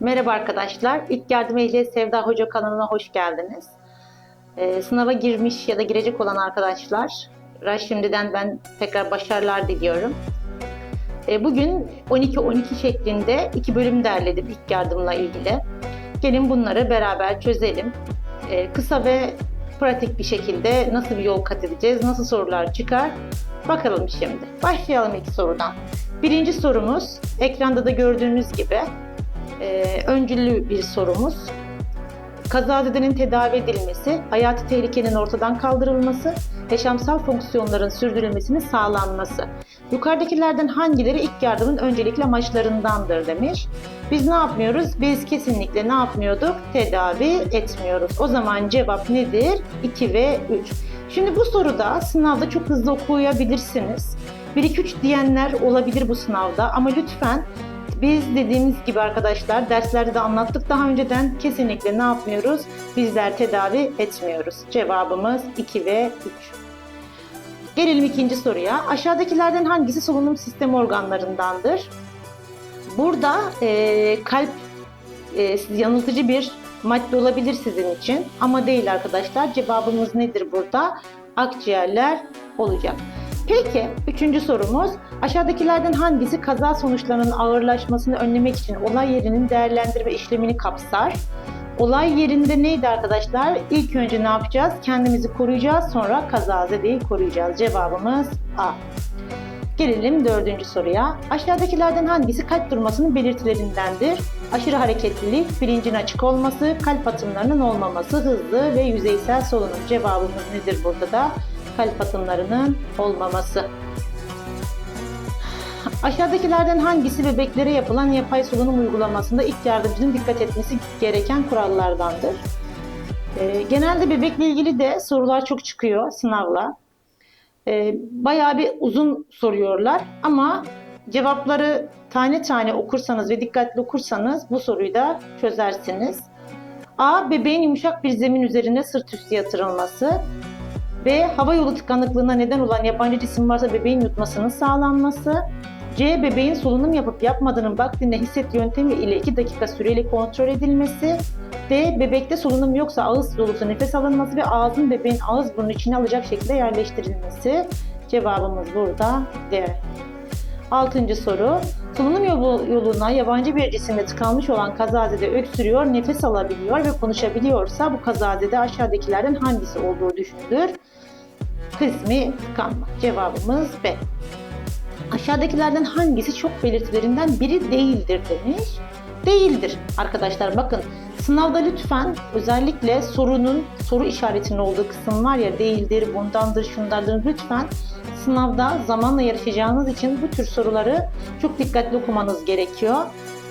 Merhaba arkadaşlar. İlk Yardım Ehliyet Sevda Hoca kanalına hoş geldiniz. Ee, sınava girmiş ya da girecek olan arkadaşlar, şimdiden ben tekrar başarılar diliyorum. Ee, bugün 12-12 şeklinde iki bölüm derledim ilk yardımla ilgili. Gelin bunları beraber çözelim. Ee, kısa ve pratik bir şekilde nasıl bir yol kat edeceğiz, nasıl sorular çıkar bakalım şimdi. Başlayalım ilk sorudan. Birinci sorumuz ekranda da gördüğünüz gibi e, öncüllü bir sorumuz. Kazazedenin tedavi edilmesi, hayati tehlikenin ortadan kaldırılması, yaşamsal fonksiyonların sürdürülmesinin sağlanması. Yukarıdakilerden hangileri ilk yardımın öncelikli amaçlarındandır demiş. Biz ne yapmıyoruz? Biz kesinlikle ne yapmıyorduk? Tedavi etmiyoruz. O zaman cevap nedir? 2 ve 3. Şimdi bu soruda sınavda çok hızlı okuyabilirsiniz. 1-2-3 diyenler olabilir bu sınavda ama lütfen biz dediğimiz gibi arkadaşlar derslerde de anlattık daha önceden kesinlikle ne yapmıyoruz? Bizler tedavi etmiyoruz. Cevabımız 2 ve 3. Gelelim ikinci soruya. Aşağıdakilerden hangisi solunum sistemi organlarındandır? Burada e, kalp e, yanıltıcı bir madde olabilir sizin için ama değil arkadaşlar. Cevabımız nedir burada? Akciğerler olacak. Peki, üçüncü sorumuz. Aşağıdakilerden hangisi kaza sonuçlarının ağırlaşmasını önlemek için olay yerinin değerlendirme işlemini kapsar? Olay yerinde neydi arkadaşlar? İlk önce ne yapacağız? Kendimizi koruyacağız, sonra kazazedeyi koruyacağız. Cevabımız A. Gelelim dördüncü soruya. Aşağıdakilerden hangisi kalp durmasının belirtilerindendir? Aşırı hareketlilik, bilincin açık olması, kalp atımlarının olmaması, hızlı ve yüzeysel solunum. Cevabımız nedir burada da? Kalp atımlarının olmaması. Aşağıdakilerden hangisi bebeklere yapılan yapay solunum uygulamasında ilk yardımcının dikkat etmesi gereken kurallardandır? Ee, genelde bebekle ilgili de sorular çok çıkıyor sınavla. Ee, bayağı bir uzun soruyorlar ama cevapları tane tane okursanız ve dikkatli okursanız bu soruyu da çözersiniz. A. Bebeğin yumuşak bir zemin üzerine sırt üstü yatırılması. B. Hava yolu tıkanıklığına neden olan yabancı cisim varsa bebeğin yutmasının sağlanması. C. Bebeğin solunum yapıp yapmadığının vaktinde hisset yöntemi ile 2 dakika süreli kontrol edilmesi. D. Bebekte solunum yoksa ağız dolusu nefes alınması ve ağzın bebeğin ağız burnu içine alacak şekilde yerleştirilmesi. Cevabımız burada D. Altıncı soru. Solunum yolu, yoluna yabancı bir cisimle tıkanmış olan kazazede öksürüyor, nefes alabiliyor ve konuşabiliyorsa bu kazazede aşağıdakilerden hangisi olduğu düşünülür? Kısmi tıkanma. Cevabımız B. Aşağıdakilerden hangisi çok belirtilerinden biri değildir demiş. Değildir arkadaşlar bakın sınavda lütfen özellikle sorunun soru işaretinin olduğu kısım var ya değildir, bundandır, şundandır lütfen sınavda zamanla yarışacağınız için bu tür soruları çok dikkatli okumanız gerekiyor.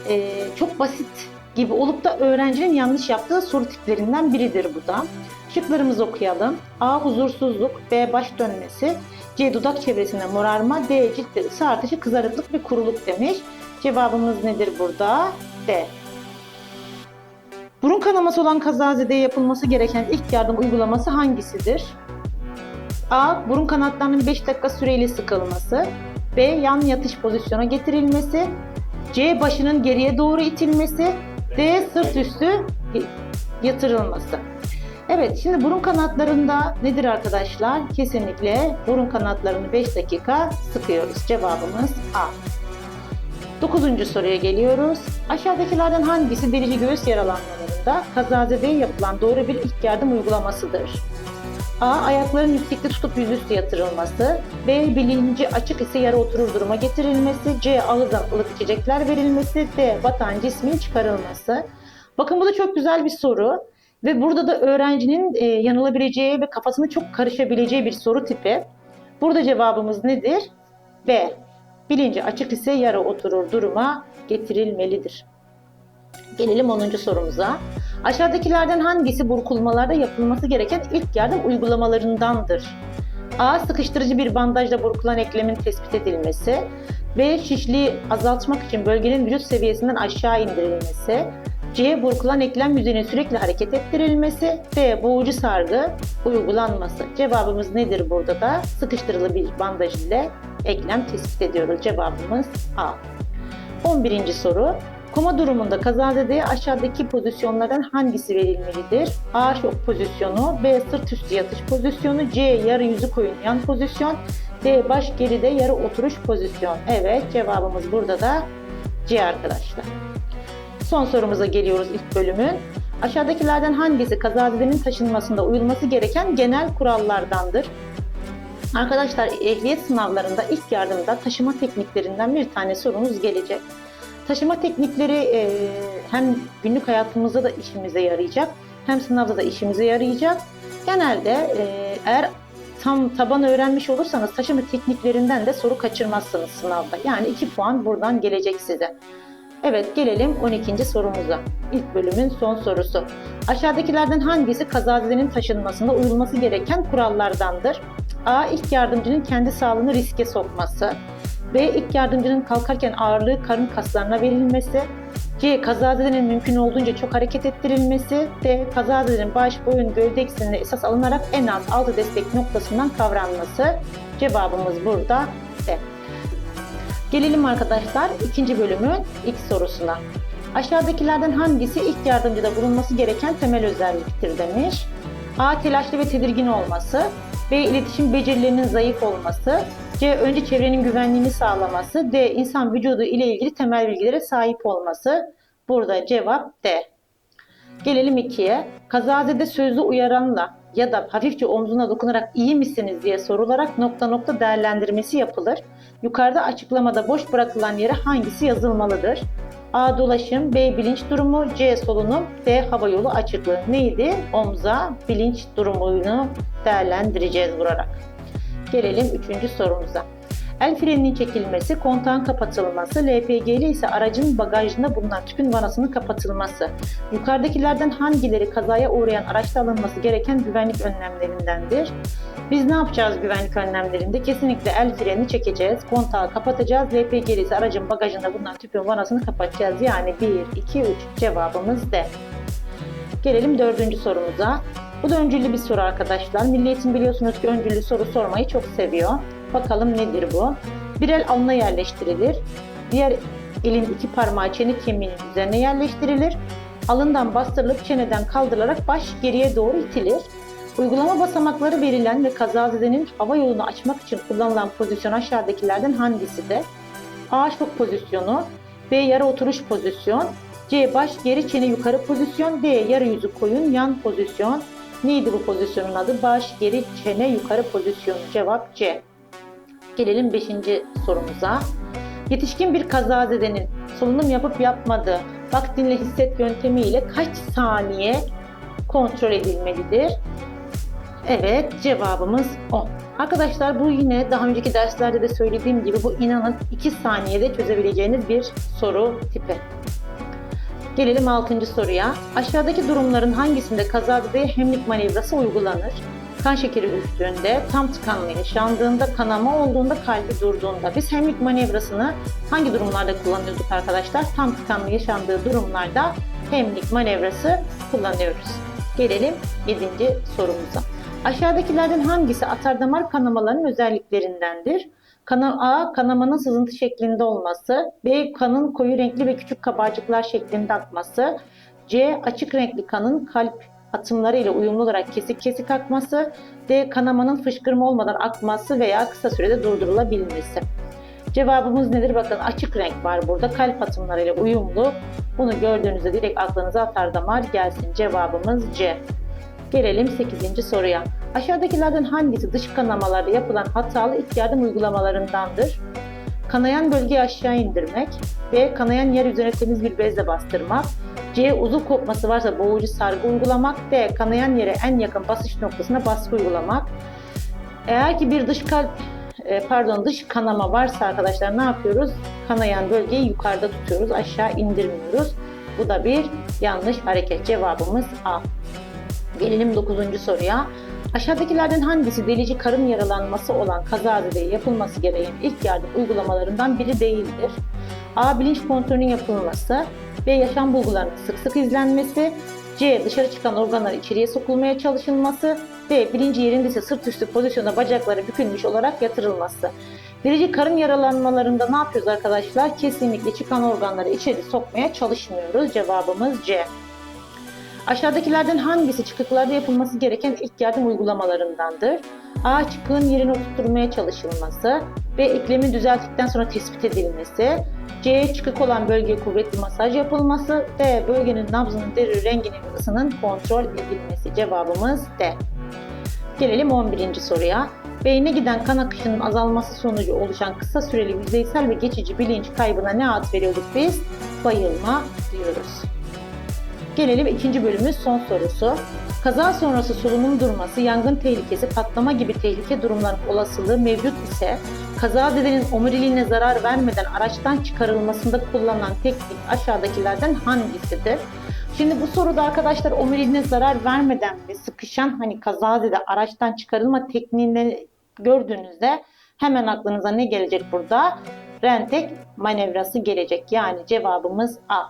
Ee, çok basit gibi olup da öğrencinin yanlış yaptığı soru tiplerinden biridir bu da. Şıklarımızı okuyalım. A. Huzursuzluk. B. Baş dönmesi. C. Dudak çevresinde morarma. D. Ciltte ısı artışı, kızarıklık ve kuruluk demiş. Cevabımız nedir burada? D. Burun kanaması olan kazazede yapılması gereken ilk yardım uygulaması hangisidir? A. Burun kanatlarının 5 dakika süreyle sıkılması. B. Yan yatış pozisyona getirilmesi. C. Başının geriye doğru itilmesi. D. Sırt üstü yatırılması. Evet, şimdi burun kanatlarında nedir arkadaşlar? Kesinlikle burun kanatlarını 5 dakika sıkıyoruz. Cevabımız A. Dokuzuncu soruya geliyoruz. Aşağıdakilerden hangisi derici göğüs yaralanmalarında kazazedeye yapılan doğru bir ilk yardım uygulamasıdır? A. Ayakların yüksekte tutup yüzüstü yatırılması. B. Bilinci açık ise yarı oturur duruma getirilmesi. C. Ağızdan ılık içecekler verilmesi. D. Batan cismin çıkarılması. Bakın bu da çok güzel bir soru. Ve burada da öğrencinin e, yanılabileceği ve kafasını çok karışabileceği bir soru tipi. Burada cevabımız nedir? B. Bilinci açık ise yarı oturur duruma getirilmelidir. Gelelim 10. sorumuza. Aşağıdakilerden hangisi burkulmalarda yapılması gereken ilk yardım uygulamalarındandır? A. Sıkıştırıcı bir bandajla burkulan eklemin tespit edilmesi. B. Şişliği azaltmak için bölgenin vücut seviyesinden aşağı indirilmesi. C. Burkulan eklem yüzeyinin sürekli hareket ettirilmesi. D. Boğucu sargı uygulanması. Cevabımız nedir burada da? Sıkıştırılı bir bandaj ile eklem tespit ediyoruz. Cevabımız A. 11. soru. Koma durumunda kazazedeye aşağıdaki pozisyonlardan hangisi verilmelidir? A. Şok pozisyonu, B. Sırt üstü yatış pozisyonu, C. Yarı yüzü koyun pozisyon, D. Baş geride yarı oturuş pozisyon. Evet cevabımız burada da C arkadaşlar. Son sorumuza geliyoruz ilk bölümün. Aşağıdakilerden hangisi kazazedenin taşınmasında uyulması gereken genel kurallardandır? Arkadaşlar ehliyet sınavlarında ilk yardımda taşıma tekniklerinden bir tane sorumuz gelecek. Taşıma teknikleri e, hem günlük hayatımızda da işimize yarayacak hem sınavda da işimize yarayacak. Genelde e, eğer tam taban öğrenmiş olursanız taşıma tekniklerinden de soru kaçırmazsınız sınavda. Yani 2 puan buradan gelecek size. Evet gelelim 12. sorumuza. İlk bölümün son sorusu. Aşağıdakilerden hangisi kazazedenin taşınmasında uyulması gereken kurallardandır? A. İlk yardımcının kendi sağlığını riske sokması. B. İlk yardımcının kalkarken ağırlığı karın kaslarına verilmesi. C. Kazazedenin mümkün olduğunca çok hareket ettirilmesi. D. Kazazedenin baş, boyun, gövde eksenine esas alınarak en az 6 destek noktasından kavranması. Cevabımız burada D. Gelelim arkadaşlar ikinci bölümün ilk sorusuna. Aşağıdakilerden hangisi ilk yardımcıda bulunması gereken temel özelliktir demiş. A. Telaşlı ve tedirgin olması. B. iletişim becerilerinin zayıf olması. C. Önce çevrenin güvenliğini sağlaması. D. insan vücudu ile ilgili temel bilgilere sahip olması. Burada cevap D. Gelelim ikiye. Kazazede sözlü uyaranla ya da hafifçe omzuna dokunarak iyi misiniz diye sorularak nokta nokta değerlendirmesi yapılır. Yukarıda açıklamada boş bırakılan yere hangisi yazılmalıdır? A. Dolaşım, B. Bilinç durumu, C. Solunum, D. Hava yolu açıklığı. Neydi? Omza bilinç durumunu değerlendireceğiz vurarak. Gelelim üçüncü sorumuza. El freninin çekilmesi, kontağın kapatılması, LPG'li ise aracın bagajında bulunan tüpün vanasının kapatılması. Yukarıdakilerden hangileri kazaya uğrayan araçta alınması gereken güvenlik önlemlerindendir? Biz ne yapacağız güvenlik önlemlerinde? Kesinlikle el frenini çekeceğiz, kontağı kapatacağız, LPG'li ise aracın bagajında bulunan tüpün vanasını kapatacağız. Yani 1, 2, 3 cevabımız D. Gelelim dördüncü sorumuza. Bu da öncüllü bir soru arkadaşlar. Milli Eğitim biliyorsunuz ki öncüllü soru sormayı çok seviyor. Bakalım nedir bu? Bir el alnına yerleştirilir. Diğer elin iki parmağı çene kemiğinin üzerine yerleştirilir. Alından bastırılıp çeneden kaldırılarak baş geriye doğru itilir. Uygulama basamakları verilen ve kazazedenin hava yolunu açmak için kullanılan pozisyon aşağıdakilerden hangisidir? A. Şok pozisyonu B. Yarı oturuş pozisyon C. Baş geri çene yukarı pozisyon D. Yarı yüzü koyun yan pozisyon Neydi bu pozisyonun adı? Baş geri çene yukarı pozisyonu. Cevap C. Gelelim 5. sorumuza. Yetişkin bir kazazedenin solunum yapıp yapmadığı bak dinle hisset yöntemiyle kaç saniye kontrol edilmelidir? Evet cevabımız 10. Arkadaşlar bu yine daha önceki derslerde de söylediğim gibi bu inanın 2 saniyede çözebileceğiniz bir soru tipi. Gelelim 6. soruya. Aşağıdaki durumların hangisinde kazazedeye hemlik manevrası uygulanır? Kan şekeri düştüğünde, tam tıkanma yaşandığında, kanama olduğunda, kalbi durduğunda. Biz hemlik manevrasını hangi durumlarda kullanıyorduk arkadaşlar? Tam tıkanma yaşandığı durumlarda hemlik manevrası kullanıyoruz. Gelelim 7. sorumuza. Aşağıdakilerden hangisi atardamar kanamaların özelliklerindendir? Kana A. Kanamanın sızıntı şeklinde olması. B. Kanın koyu renkli ve küçük kabarcıklar şeklinde akması. C. Açık renkli kanın kalp atımları ile uyumlu olarak kesik kesik akması. D. Kanamanın fışkırma olmadan akması veya kısa sürede durdurulabilmesi. Cevabımız nedir? Bakın açık renk var burada. Kalp atımlarıyla uyumlu. Bunu gördüğünüzde direkt aklınıza atar damar gelsin. Cevabımız C. Gelelim 8. soruya. Aşağıdakilerden hangisi dış kanamalarda yapılan hatalı ilk yardım uygulamalarındandır? Kanayan bölgeyi aşağı indirmek. B. Kanayan yer üzerine temiz bir bezle bastırmak. C. Uzuv kopması varsa boğucu sargı uygulamak. D. Kanayan yere en yakın basış noktasına baskı uygulamak. Eğer ki bir dış kalp e, pardon dış kanama varsa arkadaşlar ne yapıyoruz? Kanayan bölgeyi yukarıda tutuyoruz, aşağı indirmiyoruz. Bu da bir yanlış hareket. Cevabımız A. Gelelim 9. soruya. Aşağıdakilerden hangisi delici karın yaralanması olan kazazede yapılması gereken ilk yardım uygulamalarından biri değildir? A. Bilinç kontrolünün yapılması. B. Yaşam bulgularının sık sık izlenmesi. C. Dışarı çıkan organlar içeriye sokulmaya çalışılması. D. Bilinci yerindeyse sırt üstü pozisyona bacakları bükülmüş olarak yatırılması. Derici karın yaralanmalarında ne yapıyoruz arkadaşlar? Kesinlikle çıkan organları içeri sokmaya çalışmıyoruz. Cevabımız C. Aşağıdakilerden hangisi çıkıklarda yapılması gereken ilk yardım uygulamalarındandır? A. Çıkığın yerini oturtmaya çalışılması. B. Eklemin düzelttikten sonra tespit edilmesi. C. Çıkık olan bölgeye kuvvetli masaj yapılması. D. Bölgenin nabzının, deri renginin ve ısının kontrol edilmesi. Cevabımız D. Gelelim 11. soruya. Beyne giden kan akışının azalması sonucu oluşan kısa süreli yüzeysel ve geçici bilinç kaybına ne ad veriyorduk biz? Bayılma diyoruz. Gelelim ikinci bölümün son sorusu. Kaza sonrası solunum durması, yangın tehlikesi, patlama gibi tehlike durumların olasılığı mevcut ise kazazedenin omuriliğine zarar vermeden araçtan çıkarılmasında kullanılan teknik aşağıdakilerden hangisidir? Şimdi bu soruda arkadaşlar omuriliğine zarar vermeden ve sıkışan hani kazazede araçtan çıkarılma tekniğini gördüğünüzde hemen aklınıza ne gelecek burada? Rentek manevrası gelecek. Yani cevabımız A.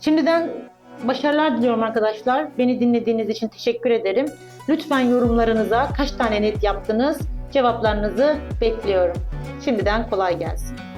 Şimdiden başarılar diliyorum arkadaşlar. Beni dinlediğiniz için teşekkür ederim. Lütfen yorumlarınıza kaç tane net yaptınız cevaplarınızı bekliyorum. Şimdiden kolay gelsin.